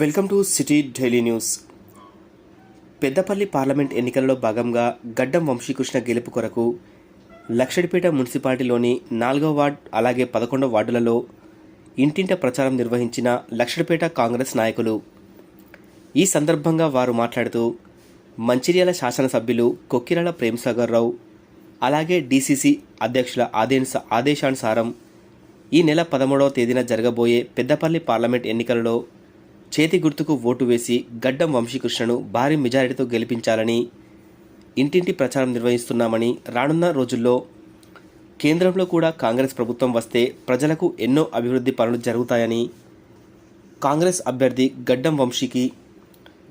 Welcome to city daily news. Peddapalli parliament ఎన్నికలలో భాగంగా గడ్డం వంశీకృష్ణ గెలుపు కొరకు లక్షడిపేట మున్సిపాలిటీలోని నాలుగో వార్డ్ అలాగే పదకొండో వార్డులలో ఇంటింట ప్రచారం నిర్వహించిన లక్షడిపేట కాంగ్రెస్ నాయకులు. ఈ సందర్భంగా వారు మాట్లాడుతూ మంచిర్యాల శాసనసభ్యులు కొక్కిరాల ప్రేమసాగర్ రావు అలాగే డీసీసీ అధ్యక్షుల ఆదేశ ఆదేశానుసారం ఈ నెల పదమూడవ తేదీన జరగబోయే పెద్దపల్లి పార్లమెంట్ ఎన్నికలలో చేతి గుర్తుకు ఓటు వేసి గడ్డం వంశీకృష్ణను భారీ మెజారిటీతో గెలిపించాలని ఇంటింటి ప్రచారం నిర్వహిస్తున్నామని రానున్న రోజుల్లో కేంద్రంలో కూడా కాంగ్రెస్ ప్రభుత్వం వస్తే ప్రజలకు ఎన్నో అభివృద్ధి పనులు జరుగుతాయని కాంగ్రెస్ అభ్యర్థి గడ్డం వంశీకి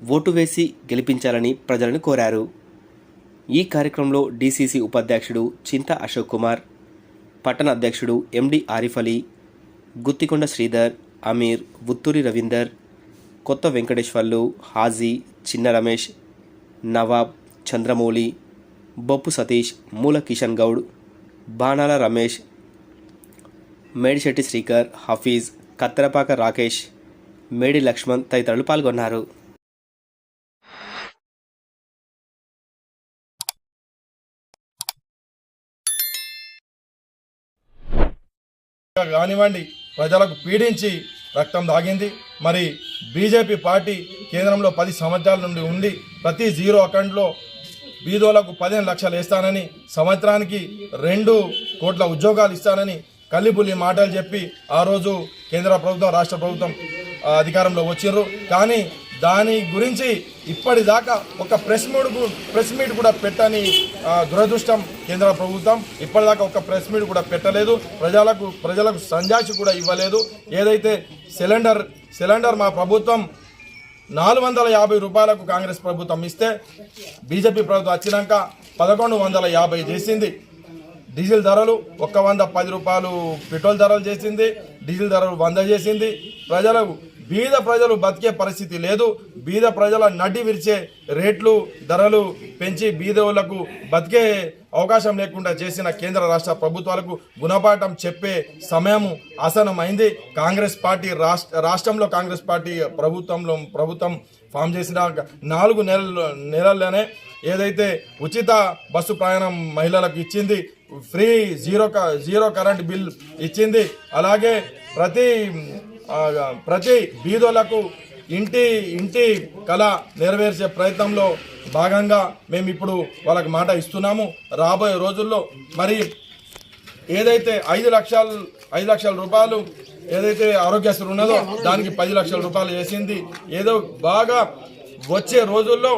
ఓటు వేసి గెలిపించాలని ప్రజలను కోరారు. ఈ కార్యక్రమంలో డీసీసీ ఉపాధ్యక్షుడు చింత అశోక్ కుమార్ పట్టణ అధ్యక్షుడు ఎండి ఆరిఫ్ అలీ గుత్తికొండ శ్రీధర్ అమీర్ బుత్తూరి రవీందర్ కొత్త వెంకటేశ్వర్లు హాజీ చిన్న రమేష్ నవాబ్ చంద్రమౌళి బొప్పు సతీష్ మూల కిషన్ గౌడ్ బాణాల రమేష్ మేడిశెట్టి శ్రీకర్ హఫీజ్ కత్తెరపాక రాకేష్ మేడి లక్ష్మణ్ తదితరులు పాల్గొన్నారు. కానివ్వండి ప్రజలకు పీడించి రక్తం దాగింది. మరి బీజేపీ పార్టీ కేంద్రంలో పది సంవత్సరాల నుండి ఉండి ప్రతి జీరో అకౌంట్లో బీదోలకు పదిహేను లక్షలు ఇస్తానని సంవత్సరానికి రెండు కోట్ల ఉద్యోగాలు ఇస్తానని కల్లిపుల్లి మాటలు చెప్పి ఆ రోజు కేంద్ర ప్రభుత్వం రాష్ట్ర ప్రభుత్వం అధికారంలో వచ్చిర్రు. కానీ దాని గురించి ఇప్పటిదాకా ఒక ప్రెస్ మీట్ ప్రెస్ మీట్ కూడా పెట్టని దురదృష్టం కేంద్ర ప్రభుత్వం. ఇప్పటిదాకా ఒక ప్రెస్ మీట్ కూడా పెట్టలేదు. ప్రజలకు ప్రజలకు సంజాషి కూడా ఇవ్వలేదు. ఏదైతే సిలిండర్ సిలిండర్ మా ప్రభుత్వం నాలుగు వందల యాభై రూపాయలకు కాంగ్రెస్ ప్రభుత్వం ఇస్తే బీజేపీ ప్రభుత్వం వచ్చినాక పదకొండు వందల యాభై చేసింది. డీజిల్ ధరలు ఒక్క వంద పది రూపాయలు పెట్రోల్ ధరలు చేసింది. డీజిల్ ధరలు వంద చేసింది. ప్రజలకు బీద ప్రజలు బతికే పరిస్థితి లేదు. బీద ప్రజల నడ్డి విరిచే రేట్లు ధరలు పెంచి బీదవులకు బతికే అవకాశం లేకుండా చేసిన కేంద్ర రాష్ట్ర ప్రభుత్వాలకు గుణపాఠం చెప్పే సమయం ఆసనమైంది కాంగ్రెస్ పార్టీ రాష్ట్ర రాష్ట్రంలో కాంగ్రెస్ పార్టీ ప్రభుత్వంలో ప్రభుత్వం ఫామ్ చేసిన నాలుగు నెలలు నెలల్లోనే ఏదైతే ఉచిత బస్సు ప్రయాణం మహిళలకు ఇచ్చింది ఫ్రీ జీరో క- జీరో కరెంట్ బిల్ ఇచ్చింది అలాగే ప్రతి ప్రతి బీదోలకు ఇంటి ఇంటి కళ నెరవేర్చే ప్రయత్నంలో భాగంగా మేము ఇప్పుడు వాళ్ళకి మాట ఇస్తున్నాము. రాబోయే రోజుల్లో మరి ఏదైతే ఐదు లక్షలు ఐదు లక్షల రూపాయలు ఏదైతే ఆరోగ్యశ్రీ ఉన్నదో దానికి పది లక్షల రూపాయలు వేసింది. ఏదో బాగా వచ్చే రోజుల్లో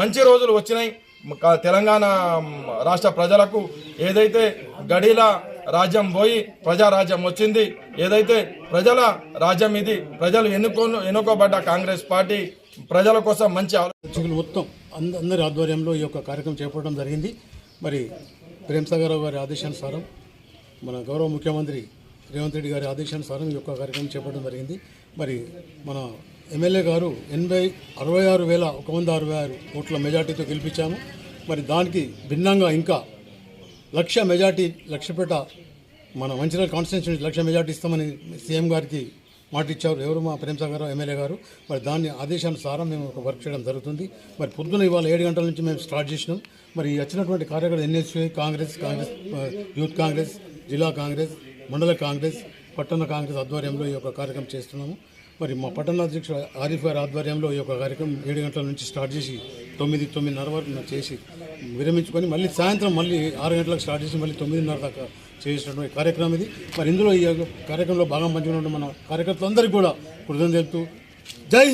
మంచి రోజులు వచ్చినాయి. తెలంగాణ రాష్ట్ర ప్రజలకు ఏదైతే గడిలా రాజ్యం పోయి ప్రజారాజ్యం వచ్చింది. ఏదైతే ప్రజల రాజ్యం ఇది ప్రజలు ఎన్నుకో ఎన్నుకోబడ్డ కాంగ్రెస్ పార్టీ ప్రజల కోసం మంచి ఆలోచన మొత్తం అంద అందరి ఆధ్వర్యంలో ఈ యొక్క కార్యక్రమం చేపట్టడం జరిగింది. మరి ప్రేమసాగర్ గారి ఆదేశానుసారం మన గౌరవ ముఖ్యమంత్రి రేవంత్ రెడ్డి గారి ఆదేశానుసారం ఈ యొక్క కార్యక్రమం చేపట్టడం జరిగింది. మరి మన ఎమ్మెల్యే గారు ఎనభై అరవై ఆరు వేల ఒక వంద అరవై ఆరు ఓట్ల మెజార్టీతో గెలిపించాము. మరి దానికి భిన్నంగా ఇంకా లక్ష మెజార్టీ లక్షపేట మన మంచిర్యాల కాన్స్టిట్యూన్సీ లక్ష మెజార్టీ ఇస్తామని సీఎం గారికి మాట ఇచ్చారు ఎవరు మా ప్రేమసాగర్ ఎమ్మెల్యే గారు. మరి దాన్ని ఆదేశానుసారం మేము ఒక వర్క్ చేయడం జరుగుతుంది. మరి పొద్దున ఇవాళ ఏడు గంటల నుంచి మేము స్టార్ట్ చేసినాం. మరి వచ్చినటువంటి కార్యకర్తలు ఎన్ఎస్యూ కాంగ్రెస్ కాంగ్రెస్ యూత్ కాంగ్రెస్ జిల్లా కాంగ్రెస్ మండల కాంగ్రెస్ పట్టణ కాంగ్రెస్ ఆధ్వర్యంలో ఈ యొక్క కార్యక్రమం చేస్తున్నాము. మరి మా పట్టణ అధ్యక్షుడు ఆరిఫ్ గారి ఆధ్వర్యంలో ఈ యొక్క కార్యక్రమం ఏడు గంటల నుంచి స్టార్ట్ చేసి తొమ్మిది తొమ్మిదిన్నర వరకు చేసి విరమించుకొని మళ్ళీ సాయంత్రం మళ్ళీ ఆరు గంటలకు స్టార్ట్ చేసి మళ్ళీ తొమ్మిదిన్నర దాకా చేసినటువంటి కార్యక్రమం ఇది. మరి ఇందులో ఈ కార్యక్రమంలో భాగం పంచుకున్నటువంటి మన కార్యకర్తలందరికీ కూడా కృతజ్ఞతలు తెలుపుతూ జై